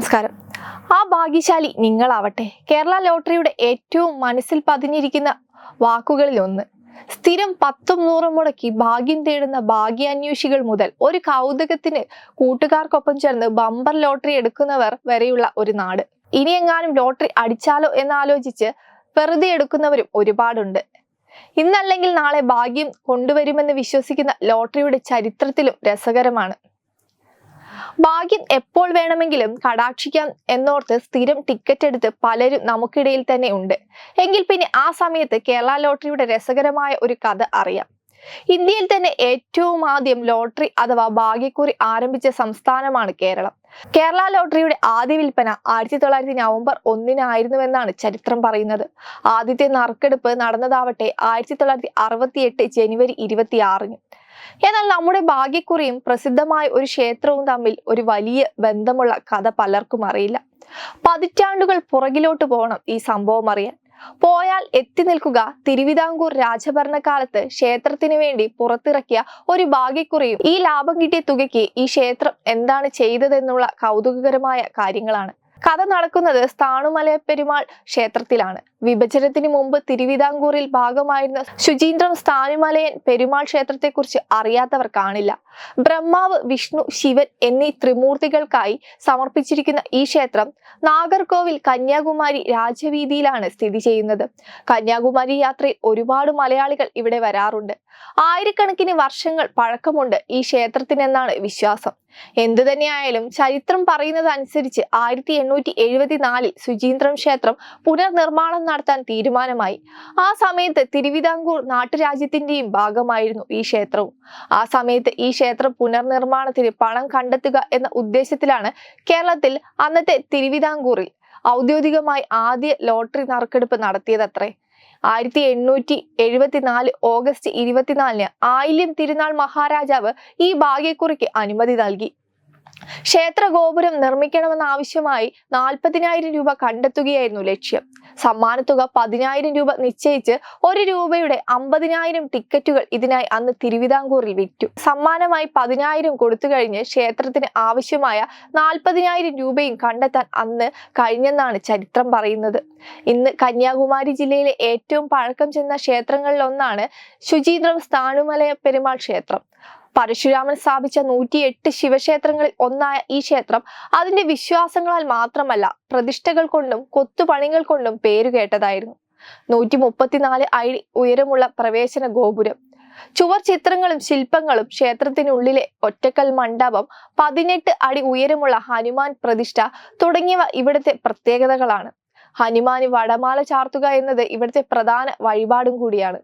നമസ്കാരം. ആ ഭാഗ്യശാലി നിങ്ങളാവട്ടെ. കേരള ലോട്ടറിയുടെ ഏറ്റവും മനസ്സിൽ പതിഞ്ഞിരിക്കുന്ന വാക്കുകളിൽ ഒന്ന്. സ്ഥിരം പത്തും നൂറും മുടക്കി ഭാഗ്യം തേടുന്ന ഭാഗ്യാന്വേഷികൾ മുതൽ ഒരു കൗതുകത്തിന് കൂട്ടുകാർക്കൊപ്പം ചേർന്ന് ബമ്പർ ലോട്ടറി എടുക്കുന്നവർ വരെയുള്ള ഒരു നാട്. ഇനിയെങ്ങാനും ലോട്ടറി അടിച്ചാലോ എന്നാലോചിച്ച് വെറുതെ എടുക്കുന്നവരും ഒരുപാടുണ്ട്. ഇന്നല്ലെങ്കിൽ നാളെ ഭാഗ്യം കൊണ്ടുവരുമെന്ന് വിശ്വസിക്കുന്ന ലോട്ടറിയുടെ ചരിത്രത്തിലും രസകരമാണ്. ഭാഗ്യം എപ്പോൾ വേണമെങ്കിലും കടാക്ഷിക്കാം എന്നോർത്ത് സ്ഥിരം ടിക്കറ്റ് എടുത്ത് പലരും നമുക്കിടയിൽ തന്നെ ഉണ്ട്. എങ്കിൽ പിന്നെ ആ സമയത്ത് കേരള ലോട്ടറിയുടെ രസകരമായ ഒരു കഥ അറിയാം. ഇന്ത്യയിൽ തന്നെ ഏറ്റവും ആദ്യം ലോട്ടറി അഥവാ ഭാഗ്യക്കുറി ആരംഭിച്ച സംസ്ഥാനമാണ് കേരളം. കേരള ലോട്ടറിയുടെ ആദ്യ വിൽപ്പന ആയിരത്തി തൊള്ളായിരത്തി നവംബർ ഒന്നിനായിരുന്നുവെന്നാണ് ചരിത്രം പറയുന്നത്. ആദ്യത്തെ നറുക്കെടുപ്പ് നടന്നതാവട്ടെ ആയിരത്തി തൊള്ളായിരത്തി അറുപത്തി എട്ട് ജനുവരി ഇരുപത്തി ആറിന് എന്നാൽ നമ്മുടെ ഭാഗ്യക്കുറിയും പ്രസിദ്ധമായ ഒരു ക്ഷേത്രവും തമ്മിൽ ഒരു വലിയ ബന്ധമുള്ള കഥ പലർക്കും അറിയില്ല. പതിറ്റാണ്ടുകൾ പുറകിലോട്ട് പോകണം ഈ സംഭവം അറിയാൻ. പോയാൽ എത്തി നിൽക്കുക തിരുവിതാംകൂർ രാജഭരണകാലത്ത് ക്ഷേത്രത്തിന് വേണ്ടി പുറത്തിറക്കിയ ഒരു ഭാഗ്യക്കുറിയും ഈ ലാഭം കിട്ടിയ തുകയ്ക്ക് ഈ ക്ഷേത്രം എന്താണ് ചെയ്തതെന്നുള്ള കൗതുകകരമായ കാര്യങ്ങളാണ്. കഥ നടക്കുന്നത് സ്ഥാണുമല പെരുമാൾ ക്ഷേത്രത്തിലാണ്. വിഭജനത്തിന് മുമ്പ് തിരുവിതാംകൂറിൽ ഭാഗമായിരുന്ന ശുചീന്ദ്രം സ്ഥാനുമലയൻ പെരുമാൾ ക്ഷേത്രത്തെക്കുറിച്ച് അറിയാത്തവർ കാണില്ല. ബ്രഹ്മാവ് വിഷ്ണു ശിവൻ എന്നീ ത്രിമൂർത്തികൾക്കായി സമർപ്പിച്ചിരിക്കുന്ന ഈ ക്ഷേത്രം നാഗർകോവിൽ കന്യാകുമാരി രാജവീതിയിലാണ് സ്ഥിതി ചെയ്യുന്നത്. കന്യാകുമാരി യാത്രയിൽ ഒരുപാട് മലയാളികൾ ഇവിടെ വരാറുണ്ട്. ആയിരക്കണക്കിന് വർഷങ്ങൾ പഴക്കമുണ്ട് ഈ ക്ഷേത്രത്തിനെന്നാണ് വിശ്വാസം. എന്തു തന്നെയായാലും ചരിത്രം പറയുന്നത് അനുസരിച്ച് ആയിരത്തി എണ്ണൂറ്റി എഴുപത്തിനാലിൽ സുചീന്ദ്രം ക്ഷേത്രം പുനർനിർമ്മാണം നടത്താൻ തീരുമാനമായി. ആ സമയത്ത് തിരുവിതാംകൂർ നാട്ടുരാജ്യത്തിന്റെയും ഭാഗമായിരുന്നു ഈ ക്ഷേത്രവും. ആ സമയത്ത് ഈ ക്ഷേത്രം പുനർനിർമ്മാണത്തിന് പണം കണ്ടെത്തുക എന്ന ഉദ്ദേശത്തിലാണ് കേരളത്തിൽ അന്നത്തെ തിരുവിതാംകൂറിൽ ഔദ്യോഗികമായി ആദ്യ ലോട്ടറി നറുക്കെടുപ്പ് നടത്തിയതത്രേ. ആയിരത്തി എണ്ണൂറ്റി എഴുപത്തിനാല് ഓഗസ്റ്റ് ഇരുപത്തിനാലിന് ആയില്യം തിരുനാൾ മഹാരാജാവ് ഈ ഭാഗ്യക്കുറിക്ക് അനുമതി നൽകി. ക്ഷേത്ര ഗോപുരം നിർമ്മിക്കണമെന്ന ആവശ്യമായി നാൽപ്പതിനായിരം രൂപ കണ്ടെത്തുകയായിരുന്നു ലക്ഷ്യം. സമ്മാനത്തുക പതിനായിരം രൂപ നിശ്ചയിച്ച് ഒരു രൂപയുടെ അമ്പതിനായിരം ടിക്കറ്റുകൾ ഇതിനായി അന്ന് തിരുവിതാംകൂറിൽ വിറ്റു. സമ്മാനമായി പതിനായിരം കൊടുത്തു കഴിഞ്ഞ് ക്ഷേത്രത്തിന് ആവശ്യമായ നാൽപ്പതിനായിരം രൂപയും കണ്ടെത്താൻ അന്ന് കഴിഞ്ഞെന്നാണ് ചരിത്രം പറയുന്നത്. ഇന്ന് കന്യാകുമാരി ജില്ലയിലെ ഏറ്റവും പഴക്കം ചെന്ന ക്ഷേത്രങ്ങളിലൊന്നാണ് ശുചീന്ദ്രം സ്ഥാണുമലയ പെരുമാൾ ക്ഷേത്രം. പരശുരാമൻ സ്ഥാപിച്ച നൂറ്റിയെട്ട് ശിവക്ഷേത്രങ്ങളിൽ ഒന്നായ ഈ ക്ഷേത്രം അതിന്റെ വിശ്വാസങ്ങളാൽ മാത്രമല്ല പ്രതിഷ്ഠകൾ കൊണ്ടും കൊത്തുപണികൾ കൊണ്ടും പേരുകേട്ടതായിരുന്നു നൂറ്റി മുപ്പത്തിനാല് അടി ഉയരമുള്ള പ്രവേശന ഗോപുരം. ചുവർ ചിത്രങ്ങളും ശില്പങ്ങളും ക്ഷേത്രത്തിനുള്ളിലെ ഒറ്റക്കൽ മണ്ഡപം പതിനെട്ട് അടി ഉയരമുള്ള ഹനുമാൻ പ്രതിഷ്ഠ തുടങ്ങിയവ ഇവിടുത്തെ പ്രത്യേകതകളാണ്. ഹനുമാന് വടമാല ചാർത്തുക എന്നത് ഇവിടുത്തെ പ്രധാന വഴിപാടും കൂടിയാണ്.